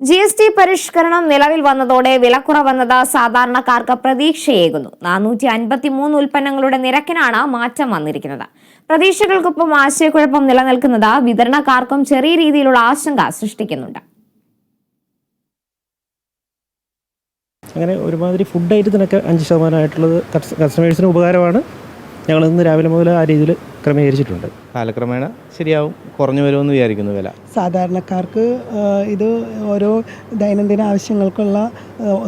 G S T പരിഷ്കരണം നിലവിൽ വന്നതോടെ വിലക്കുറവെന്നത് സാധാരണക്കാർക്ക് പ്രതീക്ഷയേകുന്നു. നാനൂറ്റി അൻപത്തി മൂന്ന് ഉൽപ്പന്നങ്ങളുടെ നിരക്കിനാണ് മാറ്റം വന്നിരിക്കുന്നത്. പ്രതീക്ഷകൾക്കൊപ്പം ആശയക്കുഴപ്പം നിലനിൽക്കുന്നത് വിതരണക്കാർക്കും ചെറിയ രീതിയിലുള്ള ആശങ്ക സൃഷ്ടിക്കുന്നുണ്ട്. അങ്ങനെ ഒരുമാതിരി ഫുഡ് ഐറ്റത്തിനൊക്കെ അഞ്ച് ശതമാനമായിട്ടുള്ളത് കസ്റ്റമേഴ്സിന് ഉപകാരമാണ്. ഞങ്ങൾ ഇന്ന് രാവിലെ മുതൽ ആ രീതിയിൽ ക്രമീകരിച്ചിട്ടുണ്ട്. കാലക്രമേണ ശരിയാവും. കുറഞ്ഞു വരുമെന്ന് വിചാരിക്കുന്നു വില. സാധാരണക്കാർക്ക് ഇത് ഓരോ ദൈനംദിന ആവശ്യങ്ങൾക്കുള്ള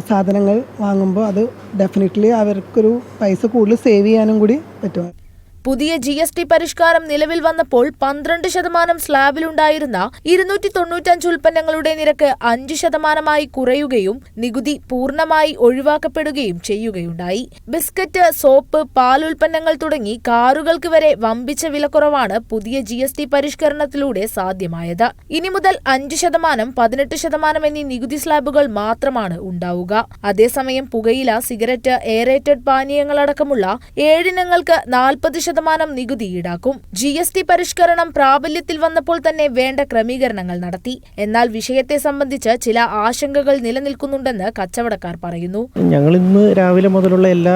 സാധനങ്ങൾ വാങ്ങുമ്പോൾ അത് ഡെഫിനറ്റ്ലി അവർക്കൊരു പൈസ കൂടുതൽ സേവ് ചെയ്യാനും കൂടി പറ്റും. പുതിയ ജി എസ് ടി പരിഷ്കാരം നിലവിൽ വന്നപ്പോൾ പന്ത്രണ്ട് ശതമാനം സ്ലാബിലുണ്ടായിരുന്ന ഇരുന്നൂറ്റി തൊണ്ണൂറ്റഞ്ച് ഉൽപ്പന്നങ്ങളുടെ നിരക്ക് അഞ്ച് ശതമാനമായി കുറയുകയും നികുതി പൂർണമായി ഒഴിവാക്കപ്പെടുകയും ചെയ്യുകയുണ്ടായി. ബിസ്ക്കറ്റ് സോപ്പ് പാൽ ഉൽപ്പന്നങ്ങൾ തുടങ്ങി കാറുകൾക്ക് വരെ വമ്പിച്ച വിലക്കുറവാണ് പുതിയ ജി എസ് ടി പരിഷ്കരണത്തിലൂടെ സാധ്യമായത്. ഇനി മുതൽ അഞ്ച് ശതമാനം പതിനെട്ട് ശതമാനം എന്നീ നികുതി സ്ലാബുകൾ മാത്രമാണ് ഉണ്ടാവുക. അതേസമയം പുകയില സിഗരറ്റ് എയറേറ്റഡ് പാനീയങ്ങളടക്കമുള്ള ഏഴിനങ്ങൾക്ക് നാൽപ്പത് ശതമാനം നികുതി ഈടാക്കും. ജി എസ് ടി പരിഷ്കരണം പ്രാബല്യത്തിൽ വന്നപ്പോൾ തന്നെ വേണ്ട ക്രമീകരണങ്ങൾ നടത്തി. എന്നാൽ വിഷയത്തെ സംബന്ധിച്ച് ചില ആശങ്കകൾ നിലനിൽക്കുന്നുണ്ടെന്ന് കച്ചവടക്കാർ പറയുന്നു. ഞങ്ങൾ ഇന്ന് രാവിലെ മുതലുള്ള എല്ലാ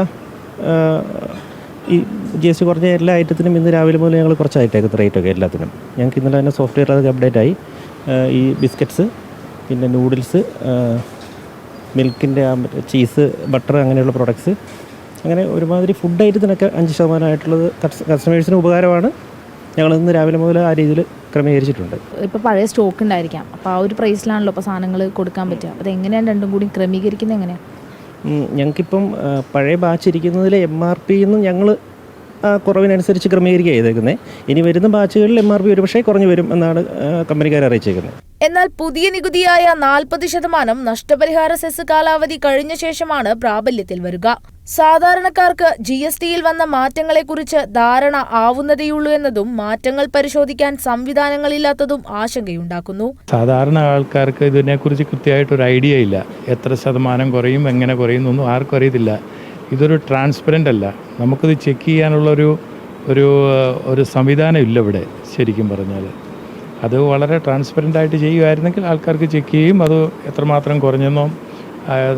ഈ ജി എസ് ടി കുറഞ്ഞ എല്ലാ ഐറ്റത്തിനും ഇന്ന് രാവിലെ മുതൽ ഞങ്ങൾ കുറച്ച് ഐറ്റം റേറ്റൊക്കെ എല്ലാത്തിനും. ഞങ്ങൾക്ക് ഇന്നലെ തന്നെ സോഫ്റ്റ്വെയർ അതൊക്കെ അപ്ഡേറ്റ് ആയി ഈ ബിസ്ക്കറ്റ്സ് പിന്നെ നൂഡിൽസ് മിൽക്കിന്റെ ചീസ് ബട്ടർ അങ്ങനെയുള്ള പ്രോഡക്ട്സ് അങ്ങനെ ഒരുമാതിരി ഫുഡ് ഐറ്റത്തിനൊക്കെ അഞ്ച് ശതമാനമായിട്ടുള്ളത് കസ്റ്റമേഴ്സിന് ഉപകാരമാണ്. ഞങ്ങൾ ഇന്ന് രാവിലെ മുതൽ ആ രീതിയിൽ ക്രമീകരിച്ചിട്ടുണ്ട്. ഇപ്പോൾ പഴയ സ്റ്റോക്ക് ഉണ്ടായിരിക്കാം. അപ്പോൾ ആ ഒരു പ്രൈസിലാണല്ലോ ഇപ്പോൾ സാധനങ്ങൾ കൊടുക്കാൻ പറ്റുക. അത് എങ്ങനെയാണ് രണ്ടും കൂടി ക്രമീകരിക്കുന്നത് എങ്ങനെയാണ് ഞങ്ങൾക്കിപ്പം പഴയ ബാച്ച് ഇരിക്കുന്നതിൽ എം ആർ പി ഞങ്ങൾ കുറവിനനുസരിച്ച് ക്രമീകരിക്കുക ചെയ്തേക്കുന്നത്. ഇനി വരുന്ന ബാച്ചുകളിൽ എം ആർ പി ഒരുപക്ഷെ കുറഞ്ഞു വരും എന്നാണ് കമ്പനിക്കാർ അറിയിച്ചേക്കുന്നത്. എന്നാൽ പുതിയ നികുതിയായ നാൽപ്പത് ശതമാനം നഷ്ടപരിഹാര സെസ് കാലാവധി കഴിഞ്ഞ ശേഷമാണ് പ്രാബല്യത്തിൽ വരിക. സാധാരണക്കാർക്ക് ജി എസ് ടിയിൽ വന്ന മാറ്റങ്ങളെക്കുറിച്ച് ധാരണ ആവുന്നതേയുള്ളൂ എന്നതും മാറ്റങ്ങൾ പരിശോധിക്കാൻ സംവിധാനങ്ങളില്ലാത്തതും ആശങ്കയുണ്ടാക്കുന്നു. സാധാരണ ആൾക്കാർക്ക് ഇതിനെക്കുറിച്ച് കൃത്യമായിട്ടൊരു ഐഡിയ ഇല്ല. എത്ര ശതമാനം കുറയും എങ്ങനെ കുറയും എന്നൊന്നും ആർക്കും അറിയത്തില്ല. ഇതൊരു ട്രാൻസ്പെറന്റ് അല്ല. നമുക്കിത് ചെക്ക് ചെയ്യാനുള്ളൊരു ഒരു ഒരു സംവിധാനം ഇല്ല ഇവിടെ ശരിക്കും പറഞ്ഞാൽ അത് വളരെ ട്രാൻസ്പെറന്റ് ആയിട്ട് ചെയ്യുമായിരുന്നെങ്കിൽ ആൾക്കാർക്ക് ചെക്ക് ചെയ്യും. അത് എത്രമാത്രം കുറഞ്ഞെന്നോ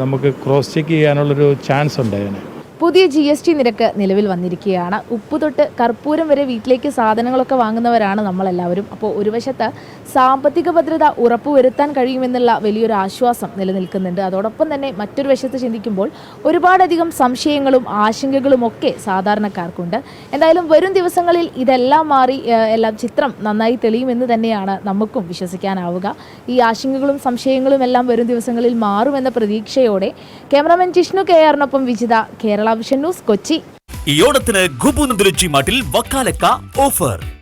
നമുക്ക് ക്രോസ് ചെക്ക് ചെയ്യാനുള്ളൊരു ചാൻസ് ഉണ്ടായേനെ പുതിയ ജി എസ് ടി നിരക്ക് നിലവിൽ വന്നിരിക്കുകയാണ്. ഉപ്പ് തൊട്ട് കർപ്പൂരം വരെ വീട്ടിലേക്ക് സാധനങ്ങളൊക്കെ വാങ്ങുന്നവരാണ് നമ്മളെല്ലാവരും. അപ്പോൾ ഒരു വശത്ത് സാമ്പത്തിക ഭദ്രത ഉറപ്പുവരുത്താൻ കഴിയുമെന്നുള്ള വലിയൊരു ആശ്വാസം നിലനിൽക്കുന്നുണ്ട്. അതോടൊപ്പം തന്നെ മറ്റൊരു വശത്ത് ചിന്തിക്കുമ്പോൾ ഒരുപാടധികം സംശയങ്ങളും ആശങ്കകളും ഒക്കെ സാധാരണക്കാർക്കുണ്ട്. എന്തായാലും വരും ദിവസങ്ങളിൽ ഇതെല്ലാം മാറി എല്ലാം ചിത്രം നന്നായി തെളിയുമെന്ന് തന്നെയാണ് നമുക്കും വിശ്വസിക്കാനാവുക. ഈ ആശങ്കകളും സംശയങ്ങളും എല്ലാം വരും ദിവസങ്ങളിൽ മാറുമെന്ന പ്രതീക്ഷയോടെ ക്യാമറാമാൻ ജിഷ്ണു കെ ആറിനൊപ്പം വിജിത കേരള വിഷൻ ന്യൂസ് കൊച്ചി. ഈ ഓണത്തിന് ഗുബുനന്ദുരുച്ചി മാട്ടിൽ വക്കാലക്ക ഓഫർ.